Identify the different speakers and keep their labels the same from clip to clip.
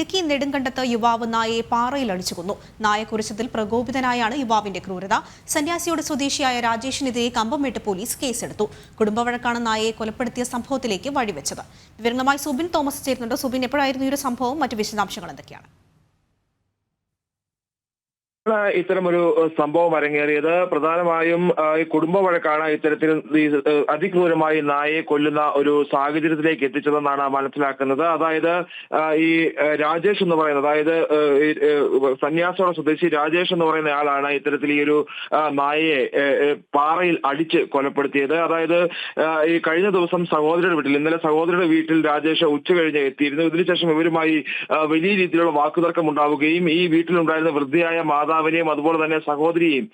Speaker 1: ഇടുക്കി നെടുങ്കണ്ടത്ത് യുവാവ് നായയെ പാറയിൽ അടിച്ചു കൊന്നു നായ കുറിച്ചതിൽ പ്രകോപിതനായാണ് യുവാവിന്റെ ക്രൂരത. സന്യാസിയുടെ സ്വദേശിയായ രാജേഷിനെതിരെ കമ്പംമേട്ട് പോലീസ് കേസെടുത്തു. കുടുംബവഴക്കാണ് നായയെ കൊലപ്പെടുത്തിയ സംഭവത്തിലേക്ക് വഴിവെച്ചത്. വിവരങ്ങളുമായി സുബിൻ തോമസ് ചേരുന്നുണ്ട്. സുബിൻ എപ്പോഴായിരുന്നു ഈ ഒരു സംഭവം? മറ്റു വിശദാംശങ്ങൾ എന്തൊക്കെയാണ്?
Speaker 2: ആണ് ഇത്തരമൊരു സംഭവം അരങ്ങേറിയത്. പ്രധാനമായും ഈ കുടുംബ വഴക്കാണ് ഇത്തരത്തിൽ അതിക്രൂരമായി നായയെ കൊല്ലുന്ന ഒരു സാഹചര്യത്തിലേക്ക് എത്തിച്ചതെന്നാണ് മനസ്സിലാക്കുന്നത്. അതായത് ഈ രാജേഷ് എന്ന് പറയുന്നത് അതായത് സന്യാസോട സ്വദേശി രാജേഷ് എന്ന് പറയുന്ന ആളാണ് ഇത്തരത്തിൽ ഈ ഒരു നായയെ പാറയിൽ അടിച്ച് കൊലപ്പെടുത്തിയത്. അതായത് ഈ കഴിഞ്ഞ ദിവസം സഹോദരയുടെ വീട്ടിൽ ഇന്നലെ സഹോദരയുടെ വീട്ടിൽ രാജേഷ് ഉച്ച കഴിഞ്ഞ് എത്തിയിരുന്നു. ഇതിനുശേഷം ഇവരുമായി വലിയ രീതിയിലുള്ള വാക്കുതർക്കം ഉണ്ടാവുകയും ഈ വീട്ടിലുണ്ടായിരുന്ന വൃദ്ധയായ മാതാവിനെയും അതുപോലെ തന്നെ സഹോദരിയെയും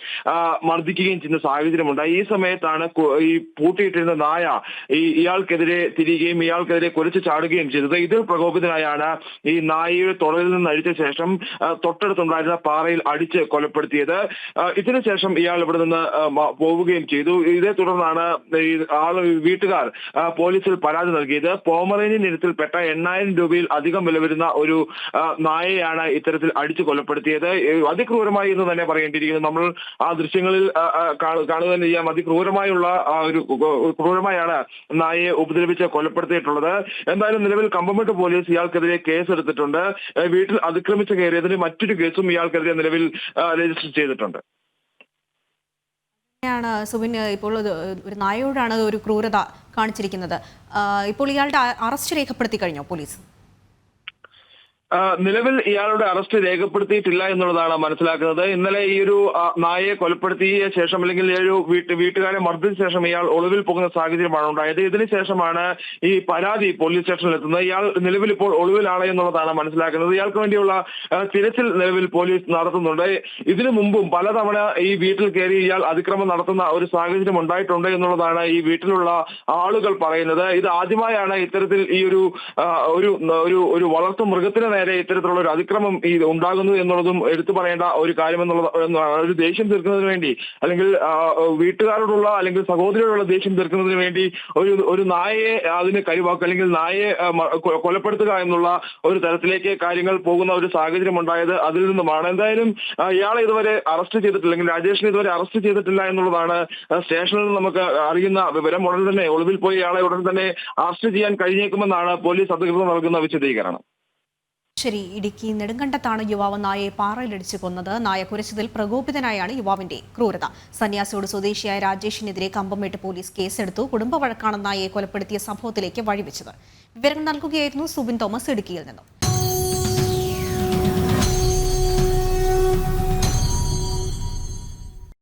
Speaker 2: മർദ്ദിക്കുകയും ചെയ്യുന്ന സാഹചര്യമുണ്ടായി ഈ സമയത്താണ് ഈ പൂട്ടിയിട്ടിരുന്ന നായ ഈ ഇയാൾക്കെതിരെ തിരികുകയും ഇയാൾക്കെതിരെ കുരച്ചു ചാടുകയും ചെയ്തത്. ഇതിൽ പ്രകോപിതനായാണ് ഈ നായയുടെ തുടരിൽ നിന്ന് അഴിച്ച ശേഷം തൊട്ടടുത്തുണ്ടായിരുന്ന പാറയിൽ അടിച്ച് കൊലപ്പെടുത്തിയത്. ഇതിനുശേഷം ഇയാൾ ഇവിടെ നിന്ന് പോവുകയും ചെയ്തു. ഇതേ തുടർന്നാണ് ആൾ വീട്ടുകാർ പോലീസിൽ പരാതി നൽകിയത്. പോമറേനിയൻ ഇനത്തിൽപ്പെട്ട എണ്ണായിരം രൂപയിൽ അധികം വില വരുന്ന ഒരു നായയാണ് ഇത്തരത്തിൽ അടിച്ചു കൊലപ്പെടുത്തിയത്. ഏ, അതിക്രൂരമായി എന്ന് തന്നെ പറയേണ്ടിയിരിക്കുന്നു. നമ്മൾ ആ ദൃശ്യങ്ങളിൽ കാണുക തന്നെ ചെയ്യാം. അതിക്രൂരമായുള്ള ഒരു ക്രൂരമായാണ് നായയെ ഉപദ്രവിച്ച് കൊലപ്പെടുത്തിയിട്ടുള്ളത്. എന്തായാലും നിലവിൽ കമ്പമെട്ട് പോലീസ് ഇയാൾക്കെതിരെ കേസ് എടുത്തിട്ടുണ്ട് ഏ, വീട്ടിൽ അതിക്രമിച്ച് കയറിയതിന് മറ്റൊരു കേസും ഇയാൾക്കെതിരെ നിലവിൽ രജിസ്റ്റർ ചെയ്തിട്ടുണ്ട്. ാണ്
Speaker 1: സുബിൻ ഇപ്പോൾ ഒരു നായയോടാണ് ഒരു ക്രൂരത കാണിച്ചിരിക്കുന്നത്. ഇപ്പോൾ ഇയാളുടെ അറസ്റ്റ് രേഖപ്പെടുത്തി കഴിഞ്ഞോ പോലീസ്?
Speaker 2: നിലവിൽ ഇയാളുടെ അറസ്റ്റ് രേഖപ്പെടുത്തിയിട്ടില്ല എന്നുള്ളതാണ് മനസ്സിലാക്കുന്നത്. ഇന്നലെ ഈ ഒരു നായയെ കൊലപ്പെടുത്തിയ ശേഷം അല്ലെങ്കിൽ ഈ ഒരു വീട്ട് വീട്ടുകാരെ മർദ്ദിച്ച ശേഷം ഇയാൾ ഒളിവിൽ പോകുന്ന സാഹചര്യമാണ് ഉണ്ടായത്. ഇതിനുശേഷമാണ് ഈ പരാതി പോലീസ് സ്റ്റേഷനിൽ എത്തുന്നത്. ഇയാൾ നിലവിൽ ഇപ്പോൾ ഒളിവിലാണ് എന്നുള്ളതാണ് മനസ്സിലാക്കുന്നത്. ഇയാൾക്ക് വേണ്ടിയുള്ള തിരച്ചിൽ നിലവിൽ പോലീസ് നടത്തുന്നുണ്ട്. ഇതിനു മുമ്പും പലതവണ ഈ വീട്ടിൽ കയറി ഇയാൾ അതിക്രമം നടത്തുന്ന ഒരു സാഹചര്യം ഉണ്ടായിട്ടുണ്ട് എന്നുള്ളതാണ് ഈ വീട്ടിലുള്ള ആളുകൾ പറയുന്നത്. ഇത് ആദ്യമായാണ് ഇത്തരത്തിൽ ഈ ഒരു ഒരു ഒരു വളർത്തു മൃഗത്തിന് നേരെ ഇത്തരത്തിലുള്ള ഒരു അതിക്രമം ഈ ഉണ്ടാകുന്നു എന്നുള്ളതും എടുത്തു പറയേണ്ട ഒരു കാര്യം എന്നുള്ളത് ഒരു ദേഷ്യം തീർക്കുന്നതിന് വേണ്ടി അല്ലെങ്കിൽ വീട്ടുകാരോടുള്ള അല്ലെങ്കിൽ സഹോദരിയോടുള്ള ദേഷ്യം തീർക്കുന്നതിന് വേണ്ടി ഒരു ഒരു നായയെ അതിന് കഴിവാക്കുക അല്ലെങ്കിൽ നായയെ കൊലപ്പെടുത്തുക എന്നുള്ള ഒരു തരത്തിലേക്ക് കാര്യങ്ങൾ പോകുന്ന ഒരു സാഹചര്യം ഉണ്ടായത് അതിൽ നിന്നുമാണ്. എന്തായാലും ഇയാളെ ഇതുവരെ അറസ്റ്റ് ചെയ്തിട്ടില്ല അല്ലെങ്കിൽ രാജേഷിനെ ഇതുവരെ അറസ്റ്റ് ചെയ്തിട്ടില്ല എന്നുള്ളതാണ് സ്റ്റേഷനിൽ നിന്ന് നമുക്ക് അറിയുന്ന വിവരം. ഉടൻ തന്നെ ഒളിവിൽ പോയി ഇയാളെ ഉടൻ തന്നെ അറസ്റ്റ് ചെയ്യാൻ കഴിഞ്ഞേക്കുമെന്നാണ് പോലീസ് അധികൃതർ നൽകുന്ന വിശദീകരണം.
Speaker 1: ശരി ഇടുക്കി നെടുങ്കണ്ടത്താണ് യുവാവ് നായയെ പാറയിലടിച്ച് കൊന്നത്. നായ കുരച്ചതിൽ പ്രകോപിതനായാണ് യുവാവിന്റെ ക്രൂരത. സന്യാസിയോട് സ്വദേശിയായ രാജേഷിനെതിരെ കമ്പംമേട്ട് പോലീസ് കേസെടുത്തു. കുടുംബ വഴക്കാണ് നായയെ കൊലപ്പെടുത്തിയ സംഭവത്തിലേക്ക് വഴിവെച്ചത്. വിവരങ്ങൾ നൽകുകയായിരുന്നു സുബിൻ തോമസ് ഇടുക്കിയിൽ നിന്നും.